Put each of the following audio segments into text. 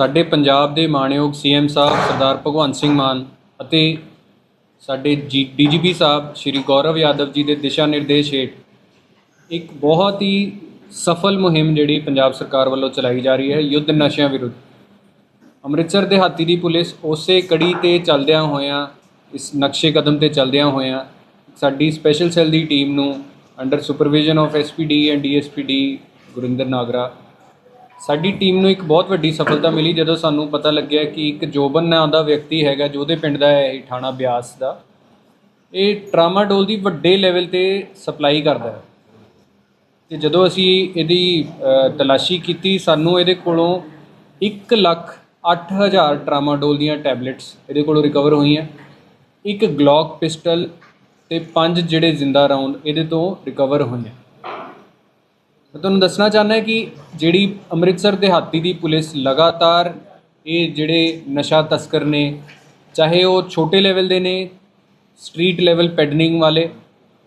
ਸਾਡੇ ਪੰਜਾਬ ਦੇ ਮਾਣਯੋਗ ਸੀਐਮ ਸਾਹਿਬ ਸਰਦਾਰ ਭਗਵੰਤ ਸਿੰਘ ਮਾਨ ਅਤੇ ਸਾਡੇ ਜੀ, ਡੀਜੀਪੀ ਸਾਹਿਬ ਸ਼੍ਰੀ ਗੌਰਵ ਯਾਦਵ ਜੀ ਦੇ ਦਿਸ਼ਾ ਨਿਰਦੇਸ਼ ਹੇਠ ਇੱਕ ਬਹੁਤ ਹੀ ਸਫਲ ਮੁਹਿੰਮ ਜਿਹੜੀ ਪੰਜਾਬ ਸਰਕਾਰ ਵੱਲੋਂ ਚਲਾਈ ਜਾ ਰਹੀ ਹੈ ਯੁੱਧ ਨਸ਼ਿਆਂ ਵਿਰੁੱਧ। ਅੰਮ੍ਰਿਤਸਰ ਦੇ ਹਾਤੀ ਦੀ ਪੁਲਿਸ ਉਸੇ ਕੜੀ ਤੇ ਚੱਲਦਿਆਂ ਹੋਇਆਂ, ਇਸ ਨਕਸ਼ੇ ਕਦਮ ਤੇ ਚੱਲਦਿਆਂ ਹੋਇਆਂ ਸਾਡੀ ਸਪੈਸ਼ਲ ਸੈੱਲ ਦੀ ਟੀਮ ਨੂੰ under supervision of SPD and DSPD Gurinder Nagra ਸਾਡੀ ਟੀਮ ਨੂੰ ਇੱਕ ਬਹੁਤ ਵੱਡੀ ਸਫਲਤਾ ਮਿਲੀ ਜਦੋਂ ਸਾਨੂੰ ਪਤਾ ਲੱਗਿਆ ਕਿ ਇੱਕ ਜੋਬਨ ਨਾਂ ਦਾ ਵਿਅਕਤੀ ਹੈਗਾ ਜਿਹਦੇ ਪਿੰਡ ਦਾ ਹੈ, ਇਹ ਥਾਣਾ ਬਿਆਸ ਦਾ। ਇਹ ਟਰਾਮਾਡੋਲ ਦੀ ਵੱਡੇ ਲੈਵਲ ਤੇ ਸਪਲਾਈ ਕਰਦਾ ਹੈ। ਤੇ ਜਦੋਂ ਅਸੀਂ ਇਹਦੀ ਤਲਾਸ਼ੀ ਕੀਤੀ, ਸਾਨੂੰ ਇਹਦੇ ਕੋਲੋਂ 1 ਲੱਖ 8000 ਟਰਾਮਾਡੋਲ ਦੀਆਂ ਟੈਬਲੇਟਸ ਇਹਦੇ ਕੋਲੋਂ ਰਿਕਵਰ ਹੋਈਆਂ। ਇੱਕ ਗਲੌਕ ਪਿਸਟਲ ਤੇ ਪੰਜ ਜਿਹੜੇ ਜ਼ਿੰਦਾ ਰਾਉਂਡ ਇਹਦੇ ਤੋਂ ਰਿਕਵਰ ਹੋਈਆਂ। ਮੈਂ ਤੁਹਾਨੂੰ ਦੱਸਣਾ ਚਾਹੁੰਦਾ ਕਿ ਜਿਹੜੀ ਅੰਮ੍ਰਿਤਸਰ ਦਿਹਾਤੀ ਦੀ ਪੁਲਿਸ ਲਗਾਤਾਰ ਇਹ ਜਿਹੜੇ ਨਸ਼ਾ ਤਸਕਰ ਨੇ, ਚਾਹੇ ਉਹ ਛੋਟੇ ਲੈਵਲ ਦੇ ਨੇ ਸਟਰੀਟ ਲੈਵਲ ਪੈਡਨਿੰਗ ਵਾਲੇ,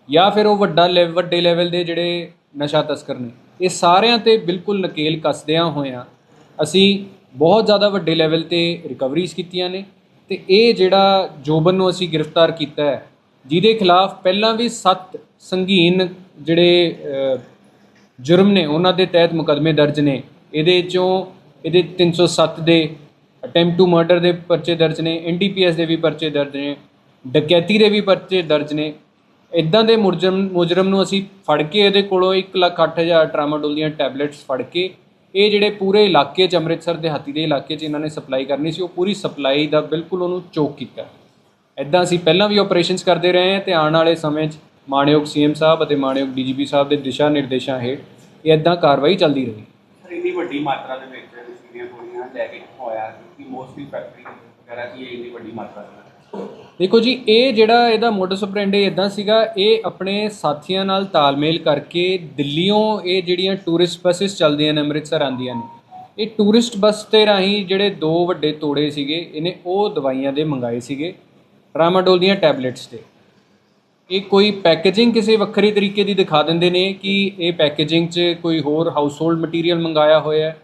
ਜਾਂ ਫਿਰ ਉਹ ਵੱਡਾ ਲੈਵ ਵੱਡੇ ਲੈਵਲ ਦੇ ਜਿਹੜੇ ਨਸ਼ਾ ਤਸਕਰ ਨੇ, ਇਹ ਸਾਰਿਆਂ ਤੇ ਬਿਲਕੁਲ ਨਕੇਲ ਕੱਸਦਿਆਂ ਹੋਇਆਂ ਅਸੀਂ ਬਹੁਤ ਜ਼ਿਆਦਾ ਵੱਡੇ ਲੈਵਲ ਤੇ ਰਿਕਵਰੀਜ਼ ਕੀਤੀਆਂ ਨੇ ਤੇ ਇਹ ਜਿਹੜਾ ਜੋਬਨ ਨੂੰ ਅਸੀਂ ਗ੍ਰਿਫਤਾਰ ਕੀਤਾ ਹੈ, ਜਿਹਦੇ ਖਿਲਾਫ ਪਹਿਲਾਂ ਵੀ 7 ਸੰਗੀਨ ਜਿਹੜੇ ਜੁਰਮ ਨੇ ਉਹਨਾਂ ਦੇ ਤਹਿਤ ਮੁਕੱਦਮੇ ਦਰਜ ਨੇ। ਇਹਦੇ ਚੋਂ ਇਹਦੇ 307 ਦੇ ਅਟੈਂਪਟ ਟੂ ਮਰਡਰ ਦੇ ਪਰਚੇ ਦਰਜ ਨੇ ਐਨਡੀਪੀਐਸ ਦੇ ਵੀ ਪਰਚੇ ਦਰਜ ਨੇ, ਡਕੈਤੀ ਦੇ ਵੀ ਪਰਚੇ ਦਰਜ ਨੇ। ਇਦਾਂ ਦੇ ਮੁਜਰਮ ਮੁਜਰਮ ਨੂੰ ਅਸੀਂ ਫੜ ਕੇ ਇਹਦੇ ਕੋਲੋਂ 108000 ਟਰਾਮਾਡੋਲ ਦੀਆਂ ਟੈਬਲੇਟਸ ਫੜ ਕੇ ਇਹ ਜਿਹੜੇ ਪੂਰੇ ਇਲਾਕੇ 'ਚ, ਅੰਮ੍ਰਿਤਸਰ ਦੇ ਹਾਤੀ ਦੇ ਇਲਾਕੇ 'ਚ ਇਹਨਾਂ ਨੇ ਸਪਲਾਈ ਕਰਨੀ ਸੀ, ਉਹ ਪੂਰੀ ਸਪਲਾਈ ਦਾ ਬਿਲਕੁਲ ਉਹਨੂੰ ਚੋਕ ਕੀਤਾ। ਇਦਾਂ ਅਸੀਂ ਪਹਿਲਾਂ ਵੀ ਆਪਰੇਸ਼ਨਸ ਕਰਦੇ ਰਹੇ ਹਾਂ ਤੇ ਆਉਣ ਵਾਲੇ ਸਮੇਂ 'ਚ ਮਾਣਯੋਗ ਸੀਐਮ ਸਾਹਿਬ ਅਤੇ ਮਾਣਯੋਗ ਡੀਜੀਪੀ ਸਾਹਿਬ ਦੇ ਦਿਸ਼ਾ ਨਿਰਦੇਸ਼ਾਂ ਹੇਠ ਇਹ ਇਦਾਂ ਕਾਰਵਾਈ ਚੱਲਦੀ ਰਹੀ। ਸਰ ਇੰਨੀ ਵੱਡੀ ਮਾਤਰਾ ਦੇ ਵਿੱਚ ਨਸ਼ੀਲੀਆਂ ਗੋਲੀਆਂ ਲੈ ਕੇ ਕਿੱਥੋਂ ਆਇਆ? ਕਿ ਮੋਸਟਲੀ ਫੈਕਟਰੀ ਵਗੈਰਾ ਕੀ ਇਹ ਇੰਨੀ ਵੱਡੀ ਮਾਤਰਾ ਦੇ ਵਿੱਚ? ਦੇਖੋ ਜੀ ਇਹ ਜਿਹੜਾ ਇਹਦਾ ਮੋਡਸ ਆਪਰੈਂਡੀ ਇਦਾਂ ਸੀਗਾ ਇਹ ਆਪਣੇ ਸਾਥੀਆਂ ਨਾਲ ਤਾਲਮੇਲ ਕਰਕੇ ਦਿੱਲੀੋਂ ਇਹ ਜਿਹੜੀਆਂ ਟੂਰਿਸਟ ਬੱਸਸ ਚੱਲਦੀਆਂ ਨੇ ਅੰਮ੍ਰਿਤਸਰ ਆਉਂਦੀਆਂ ਨੇ ਇਹ ਟੂਰਿਸਟ ਬੱਸ ਤੇ ਰਾਹੀਂ ਜਿਹੜੇ ਦੋ ਵੱਡੇ ਤੋੜੇ ਸੀਗੇ ਇਹਨੇ ਉਹ ਦਵਾਈਆਂ ਦੇ ਮੰਗਾਏ ਸੀਗੇ ਟਰਾਮਾਡੋਲ ਦੀਆਂ ਟੈਬਲੇਟਸ ਤੇ। ਇਹ ਕੋਈ ਪੈਕੇਜਿੰਗ ਕਿਸੇ ਵੱਖਰੇ ਤਰੀਕੇ ਦੀ ਦਿਖਾ ਦਿੰਦੇ ਨੇ ਕਿ ਇਹ ਪੈਕੇਜਿੰਗ 'ਚ ਕੋਈ ਹੋਰ ਹਾਊਸਹੋਲਡ ਮਟੀਰੀਅਲ ਮੰਗਾਇਆ ਹੋਇਆ ਹੈ?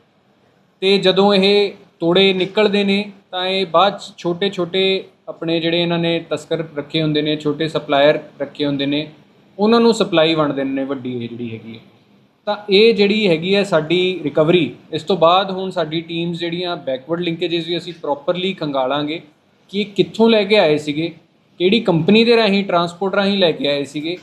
ਤੇ ਜਦੋਂ ਇਹ ਤੋੜੇ ਨਿਕਲਦੇ ਨੇ, ਤਾਂ ਇਹ ਬਾਅਦ 'ਚ ਛੋਟੇ-ਛੋਟੇ ਆਪਣੇ ਜਿਹੜੇ ਇਹਨਾਂ ਨੇ ਤਸਕਰ ਰੱਖੇ ਹੁੰਦੇ ਨੇ, ਛੋਟੇ ਸਪਲਾਇਰ ਰੱਖੇ ਹੁੰਦੇ ਨੇ, ਉਹਨਾਂ ਨੂੰ ਸਪਲਾਈ ਵੰਡ ਦਿੰਦੇ ਨੇ ਵੱਡੀ ਇਹ ਜਿਹੜੀ ਹੈਗੀ ਹੈ। ਤਾਂ ਇਹ ਜਿਹੜੀ ਹੈਗੀ ਹੈ ਸਾਡੀ ਰਿਕਵਰੀ ਇਸ ਤੋਂ ਬਾਅਦ ਹੁਣ ਸਾਡੀ ਟੀਮਸ ਜਿਹੜੀਆਂ ਬੈਕਵਰਡ ਲਿੰਕੇजेस ਵੀ ਅਸੀਂ ਪ੍ਰੋਪਰਲੀ ਖੰਗਾਲਾਂਗੇ ਕਿ ਇਹ ਕਿੱਥੋਂ ਲੈ ਕੇ ਆਏ ਸੀਗੇ ਕਿਹੜੀ ਕੰਪਨੀ ਦੇ ਰਾਹੀਂ ਟਰਾਂਸਪੋਰਟ ਰਾਹੀਂ ਲੈ ਕੇ ਆਏ ਸੀਗੇ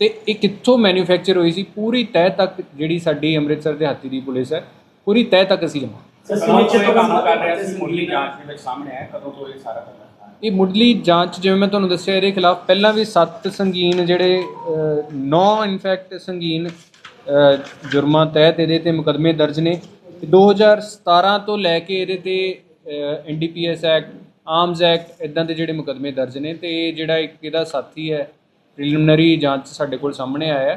ਤੇ ਇਹ ਕਿੱਥੋਂ ਮੈਨੂਫੈਕਚਰ ਹੋਈ ਸੀ? ਪੂਰੀ ਤਹਿ ਤੱਕ ਜਿਹੜੀ ਸਾਡੀ ਅੰਮ੍ਰਿਤਸਰ ਦੇ ਹਾਤੀ ਦੀ ਪੁਲਿਸ ਹੈ ਪੂਰੀ ਤਹਿ ਤੱਕ ਅਸੀਂ ਤੋਂ ਇਹ ਕੰਮ ਕਰ ਰਿਹਾ ਸੀ ਮੁੱਢਲੀ ਜਾਂਚ ਦੇ ਵਿੱਚ ਸਾਹਮਣੇ ਆਇਆ ਕਦੋਂ ਤੋਂ ਇਹ ਸਾਰਾ ਕੰਮ ਕਰ ਰਿਹਾ? ਇਹ ਮੁੱਢਲੀ ਜਾਂਚ ਜਿਵੇਂ ਮੈਂ ਤੁਹਾਨੂੰ ਦੱਸਿਆ ਇਹਦੇ ਖਿਲਾਫ ਪਹਿਲਾਂ ਵੀ 7 ਸੰਗੀਨ ਜਿਹੜੇ 9 ਇਨਫੈਕਟ ਸੰਗੀਨ ਜੁਰਮਾਂ ਤਹਿਤ ਇਹਦੇ ਤੇ ਮੁਕੱਦਮੇ ਦਰਜ ਨੇ। ਤੇ 2017 ਤੋਂ ਲੈ ਕੇ ਇਹਦੇ ਤੇ ਐਨਡੀਪੀਐਸ ਐਕਟ ਆਰਮਸ ਐਕਟ ਇਦਾਂ ਦੇ ਜਿਹੜੇ ਮੁਕੱਦਮੇ ਦਰਜ ਨੇ ਤੇ ਜਿਹੜਾ ਇੱਕ ਇਹਦਾ ਸਾਥੀ ਹੈ ਪ੍ਰੀਲਿਮਿਨਰੀ ਜਾਂਚ ਸਾਡੇ ਕੋਲ ਸਾਹਮਣੇ ਆਇਆ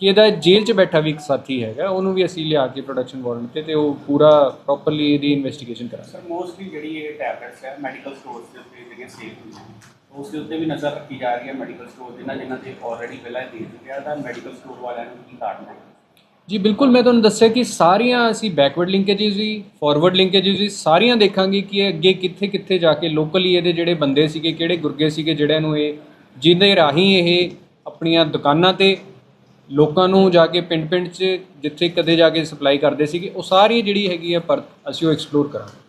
ਕਿ ਇਹਦਾ ਜੇਲ੍ਹ 'ਚ ਬੈਠਾ ਵੀ ਇੱਕ ਸਾਥੀ ਹੈਗਾ, ਉਹਨੂੰ ਵੀ ਅਸੀਂ ਲਿਆ ਕੇ ਪ੍ਰੋਡਕਸ਼ਨ ਵਾਰੰਟ ਤੇ ਤੇ ਉਹ ਪੂਰਾ ਪ੍ਰੋਪਰਲੀ ਇਹਦੀ ਇਨਵੈਸਟੀਗੇਸ਼ਨ ਕਰਾਂਗੇ। ਸਰ ਮੋਸਟਲੀ ਜਿਹੜੀ ਇਹ ਟੈਬਲੇਟਸ ਹੈ ਮੈਡੀਕਲ ਸਟੋਰਸ ਦੇ ਉੱਤੇ ਜਿਹੜੀਆਂ ਸੇਲ ਹੁੰਦੀਆਂ ਉਸ ਦੇ ਉੱਤੇ ਵੀ ਨਜ਼ਰ ਰੱਖੀ ਜਾ ਰਹੀ ਹੈ ਮੈਡੀਕਲ ਸਟੋਰ ਜਿਨ੍ਹਾਂ ਜਿਨ੍ਹਾਂ ਦੇ ਆਲਰੇਡੀ ਪਹਿਲਾਂ ਦੇ ਚੁੱਕਿਆ, ਤਾਂ ਮੈਡੀਕਲ ਸਟੋਰ ਵਾਲਿਆਂ ਨੂੰ ਕੀ ਕਾਟਣਾ ਹੈ? ਜੀ, ਬਿਲਕੁਲ, ਮੈਂ ਤੁਹਾਨੂੰ ਦੱਸਿਆ ਕਿ ਸਾਰੀਆਂ ਅਸੀਂ ਬੈਕਵਰਡ ਲਿੰਕੇजेस ਵੀ ਫਾਰਵਰਡ ਲਿੰਕੇजेस ਵੀ ਸਾਰੀਆਂ ਦੇਖਾਂਗੇ ਕਿ ਇਹ ਅੱਗੇ ਕਿੱਥੇ ਕਿੱਥੇ ਜਾ ਕੇ ਲੋਕਲੀ ਇਹਦੇ ਜਿਹੜੇ ਬੰਦੇ ਸੀਗੇ, ਕਿਹੜੇ ਗੁਰਗੇ ਸੀਗੇ ਜਿਹੜਿਆਂ ਨੂੰ ਇਹ, ਜਿਹਦੇ ਰਾਹੀਂ ਇਹ ਆਪਣੀਆਂ ਦੁਕਾਨਾਂ ਤੇ ਲੋਕਾਂ ਨੂੰ ਜਾ ਕੇ ਪਿੰਡ-ਪਿੰਡ 'ਚ ਜਿੱਥੇ ਕਦੇ ਜਾ ਕੇ ਸਪਲਾਈ ਕਰਦੇ ਸੀਗੇ, ਉਹ ਸਾਰੀ ਜਿਹੜੀ ਹੈਗੀ ਆ ਪਰਤ ਅਸੀਂ ਉਹ ਐਕਸਪਲੋਰ ਕਰਾਂਗੇ।